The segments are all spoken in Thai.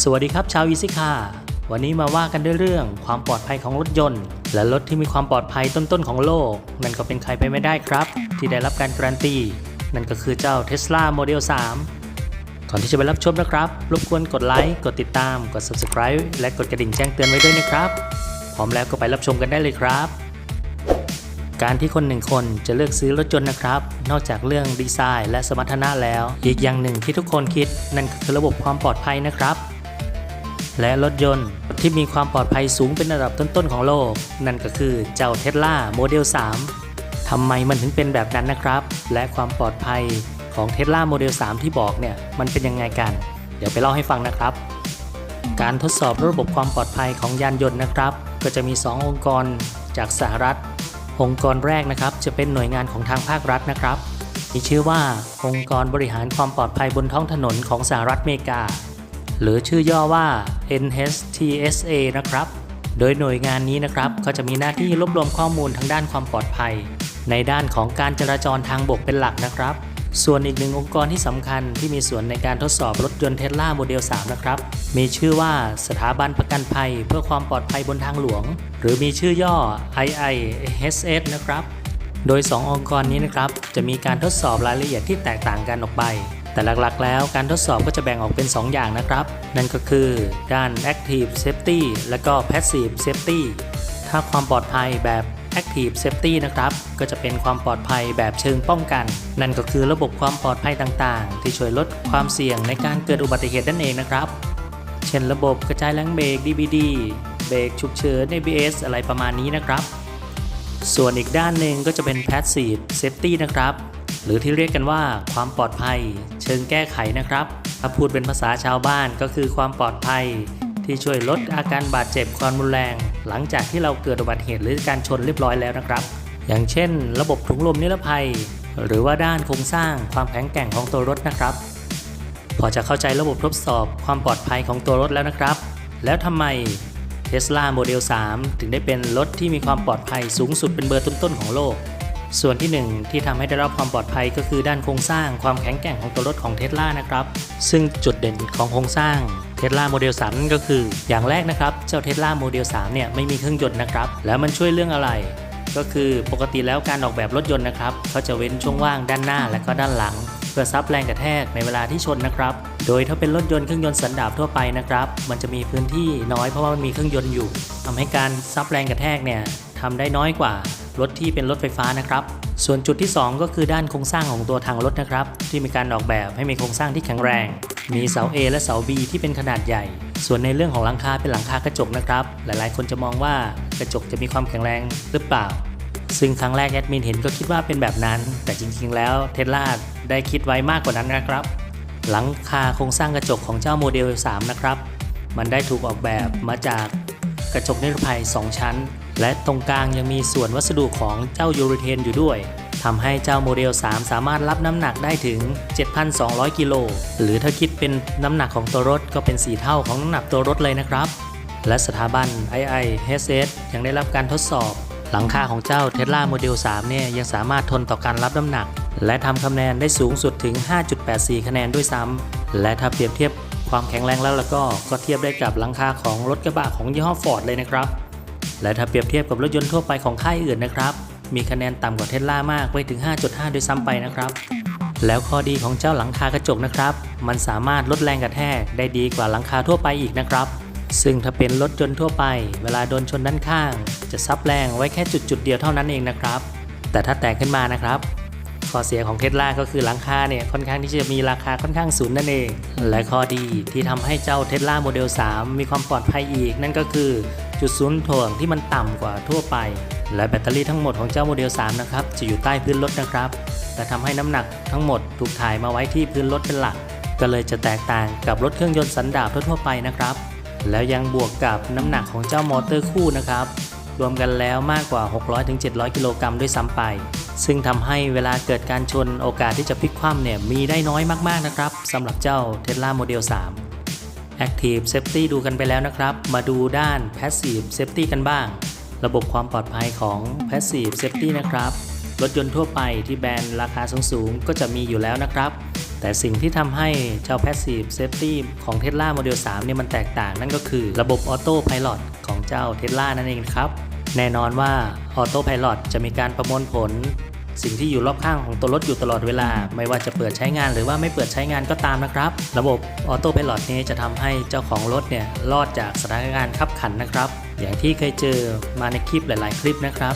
สวัสดีครับชาวอีซิค่าวันนี้มาว่ากันด้วยเรื่องความปลอดภัยของรถยนต์ และรถที่มีความปลอดภัยต้นๆของโลก นั่นก็เป็นใครไปไม่ได้ครับ ที่ได้รับการการันตี นั่นก็คือเจ้า Tesla Model 3 ก่อนที่จะไปรับชมนะครับ รบกวนกดไลค์กดติดตาม กด Subscribe และกดกระดิ่งแจ้งเตือนไว้ด้วยนะครับ พร้อมแล้วก็ไปรับชมกันได้เลยครับการที่คนหนึ่งคนจะเลือกซื้อรถยนต์นะครับ นอกจากเรื่องดีไซน์และสมรรถนะแล้ว อีกอย่างหนึ่งที่ทุกคนคิดนั่นคือระบบความปลอดภัยนะครับ และรถยนต์ที่มีความปลอดภัยสูงเป็นระดับต้นๆของโลก นั่นก็คือเจ้า Tesla Model 3ทำไมมันถึงเป็นแบบนั้นนะครับ และความปลอดภัยของ Tesla Model 3ที่บอกเนี่ยมันเป็นยังไงกัน เดี๋ยวไปเล่าให้ฟังนะครับ การทดสอบระบบความปลอดภัยของยานยนต์นะครับ ก็จะมี 2 องค์กรจากสหรัฐ องค์กรแรกนะครับจะเป็นหน่วยงานของทางภาครัฐนะครับมีชื่อว่าองค์กรบริหารความปลอดภัยบนท้องถนนของสหรัฐอเมริกา หรือชื่อย่อว่า NHTSA นะครับ โดยหน่วยงานนี้นะครับก็จะมีหน้าที่รวบรวมข้อมูลทางด้านความปลอดภัย ในด้านของการจราจรทางบกเป็นหลักนะครับ ส่วนอีกหนึ่งองค์กรที่สำคัญที่มีส่วนในการทดสอบรถยนต์เทสลาโมเดล 3 นะครับ มีชื่อว่าสถาบันประกันภัย เพื่อความปลอดภัยบนทางหลวง หรือมีชื่อย่อ IISS นะครับ โดย 2 องค์กรนี้นะครับจะมีการทดสอบรายละเอียดที่แตกต่างกันออกไป แต่หลักๆ แล้วการทดสอบก็จะแบ่งออกเป็น 2 อย่างนะครับ นั่นก็คือด้าน Active Safety และก็ Passive Safety ถ้าความปลอดภัยแบบ Active Safety นะครับ ก็จะเป็นความปลอดภัยแบบเชิงป้องกัน นั่นก็คือระบบความปลอดภัยต่างๆ ที่ช่วยลดความเสี่ยงในการเกิดอุบัติเหตุนั่นเองนะครับ เช่นระบบกระจายแรงเบรก DBD เบรกฉุกเฉิน ABS อะไรประมาณนี้นะครับ ส่วนอีกด้านหนึ่งก็จะเป็น Passive Safety นะครับ หรือที่เรียกกันว่าความปลอดภัย เชิงแก้ไขนะครับ ถ้าพูดเป็นภาษาชาวบ้านก็คือความปลอดภัย ที่ช่วยลดอาการบาดเจ็บความรุนแรง หลังจากที่เราเกิดอุบัติเหตุหรือการชนเรียบร้อยแล้วนะครับ อย่างเช่น ระบบถุงลมนิรภัย หรือว่าด้านโครงสร้างความแข็งแกร่งของตัวรถนะครับ พอจะเข้าใจระบบทดสอบความปลอดภัยของตัวรถแล้วนะครับ แล้วทำไม Tesla Model 3 ถึงได้เป็นรถที่มีความปลอดภัยสูงสุดเป็นเบอร์ต้นๆของโลก ส่วนที่หนึ่งที่ทำให้ได้รับความปลอดภัยก็คือด้านโครงสร้างความแข็งแกร่งของตัวรถของ Tesla นะครับ ซึ่งจุดเด่นของโครงสร้าง Tesla Model 3นั่นก็คือ อย่างแรกนะครับ เจ้า Tesla Model 3เนี่ยไม่มีเครื่องยนต์นะครับ แล้วมันช่วยเรื่องอะไร ก็คือปกติแล้วการออกแบบรถยนต์นะครับเขาจะเว้นช่วงว่างด้านหน้าและก็ด้านหลัง เพื่อซับแรงกระแทกในเวลาที่ชนนะครับ โดยถ้าเป็นรถยนต์เครื่องยนต์สันดาปทั่วไปนะครับ มันจะมีพื้นที่น้อยเพราะว่ามันมีเครื่องยนต์อยู่ทำให้การซับแรงกระแทกเนี่ยทำได้น้อยกว่า รถที่เป็นรถไฟฟ้านะครับ ส่วนจุดที่ 2 ก็คือด้านโครงสร้างของตัวถังรถนะครับ ที่มีการออกแบบให้มีโครงสร้างที่แข็งแรง มีเสา A และเสา B ที่เป็นขนาดใหญ่ ส่วนในเรื่องของหลังคาเป็นหลังคากระจกนะครับ หลายๆ คนจะมองว่ากระจกจะมีความแข็งแรงหรือเปล่า ซึ่งครั้งแรกแอดมินเห็นก็คิดว่าเป็นแบบนั้น แต่จริงๆ แล้วเทสลาได้คิดไว้มากกว่านั้นนะครับ หลังคาโครงสร้างกระจกของเจ้าโมเดล 3 นะครับ มันได้ถูกออกแบบมาจาก กระจกนิรภัย 2 ชั้น และตรงกลางยังมีส่วนวัสดุของเจ้ายูเรเทนอยู่ด้วยทำให้เจ้าโมเดล 3 สามารถรับน้ำหนักได้ถึง 7,200 กิโล หรือถ้าคิดเป็นน้ำหนักของตัวรถก็เป็น 4 เท่าของน้ำหนักตัวรถเลยนะครับ และสถาบัน IIHS ยังได้รับการทดสอบ หลังคาของเจ้า Tesla Model 3 เนี่ยยังสามารถทนต่อการรับน้ำหนัก และทำคะแนนได้สูงสุดถึง 5.84 คะแนนด้วยซ้ำและถ้าเปรียบเทียบ ความแข็งแรงแล้วแล้วก็ก็เทียบได้กับหลังคาของรถกระบะของยี่ห้อ Ford เลยนะครับ และถ้าเปรียบเทียบกับรถยนต์ทั่วไปของค่ายอื่นนะครับ มีคะแนนต่ำกว่าเทสลามากไปถึง 5.5 ด้วยซ้ำไปนะครับ แล้วข้อดีของเจ้าหลังคากระจกนะครับ มันสามารถลดแรงกระแทกได้ดีกว่าหลังคาทั่วไปอีกนะครับ ซึ่งถ้าเป็นรถยนต์ทั่วไป เวลาโดนชนด้านข้าง จะซับแรงไว้แค่จุดจุดๆเดียวเท่านั้นเองนะครับ แต่ถ้าแตกขึ้นมานะครับ ข้อเสียของเทสลาก็คือหลังคาเนี่ยค่อนข้างที่จะมีราคาค่อนข้างสูงนั่นเอง และข้อดีที่ทำให้เจ้าเทสลาโมเดล 3 มีความปลอดภัยอีก นั่นก็คือจุดศูนย์ถ่วงที่มันต่ำกว่าทั่วไป และแบตเตอรี่ทั้งหมดของเจ้าโมเดล 3 นะครับจะอยู่ใต้พื้นรถนะครับ แต่ทำให้น้ำหนักทั้งหมดถูกถ่ายมาไว้ที่พื้นรถเป็นหลัก ก็เลยจะแตกต่างกับรถเครื่องยนต์สันดาปทั่วไปนะครับแล้วยังบวกกับน้ำหนักของเจ้ามอเตอร์คู่นะครับ รวมกันแล้วมากกว่า 600-700 กิโลกรัมด้วยซ้ำไป ซึ่งทำให้เวลาเกิดการชนโอกาสที่จะพลิกคว่ำเนี่ยมีได้น้อยมากๆนะครับสำหรับเจ้า Tesla Model 3 Active Safety ดูกันไปแล้วนะครับ มาดูด้าน Passive Safety กันบ้าง ระบบความปลอดภัยของ Passive Safety นะครับ รถยนต์ทั่วไปที่แบรนด์ราคาสูงๆก็จะมีอยู่แล้วนะครับ แต่สิ่งที่ทำให้เจ้า Passive Safety ของ Tesla Model 3 เนี่ยมันแตกต่างนั่นก็คือระบบ Auto Pilot ของเจ้า Tesla นั่นเองครับ แน่นอนว่า Auto Pilot จะมีการประมวลผล สิ่งที่อยู่รอบข้างของตัวรถอยู่ตลอดเวลา ไม่ว่าจะเปิดใช้งานหรือว่าไม่เปิดใช้งานก็ตามนะครับ ระบบ Auto Pilot นี้จะทำให้เจ้าของรถเนี่ยรอดจากสถานการณ์ขับขันนะครับ อย่างที่เคยเจอมาในคลิปหลาย ๆ คลิปนะครับ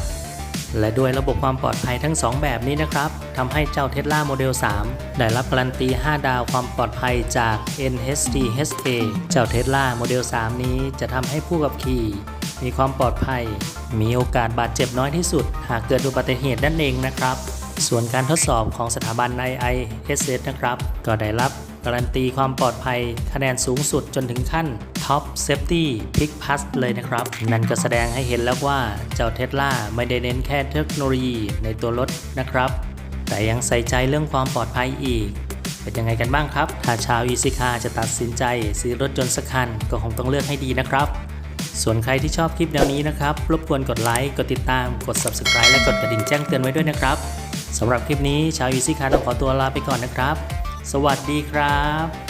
และด้วยระบบความปลอดภัยทั้ง 2 แบบนี้นะครับทำให้เจ้า Tesla Model 3 ได้รับการันตี 5 ดาวความปลอดภัยจาก NHD HA เจ้า Tesla Model 3 นี้จะทำให้ผู้ขับขี่ มีความปลอดภัย มีโอกาสบาดเจ็บน้อยที่สุด หากเกิดอุบัติเหตุนั่นเองนะครับ ส่วนการทดสอบของสถาบัน IISS นะครับ ก็ได้รับการันตีความปลอดภัยคะแนนสูงสุดจนถึงขั้น Top Safety Pick Plus เลยนะครับ นั่นก็แสดงให้เห็นแล้วว่าเจ้าเทสลาไม่ได้เน้นแค่เทคโนโลยีในตัวรถนะครับ แต่ยังใส่ใจเรื่องความปลอดภัยอีก เป็นยังไงกันบ้างครับ ถ้าชาว Easy Car จะตัดสินใจซื้อรถยนต์สักคันก็คงต้องเลือกให้ดีนะครับ ส่วนใครที่ชอบคลิปแนวนี้นะครับ รบกวนกดไลค์ กดติดตาม กด Subscribe และกดกระดิ่งแจ้งเตือนไว้ด้วยนะครับสำหรับคลิปนี้ชาว Easy Car ต้องขอตัวลาไปก่อนนะครับ สวัสดีครับ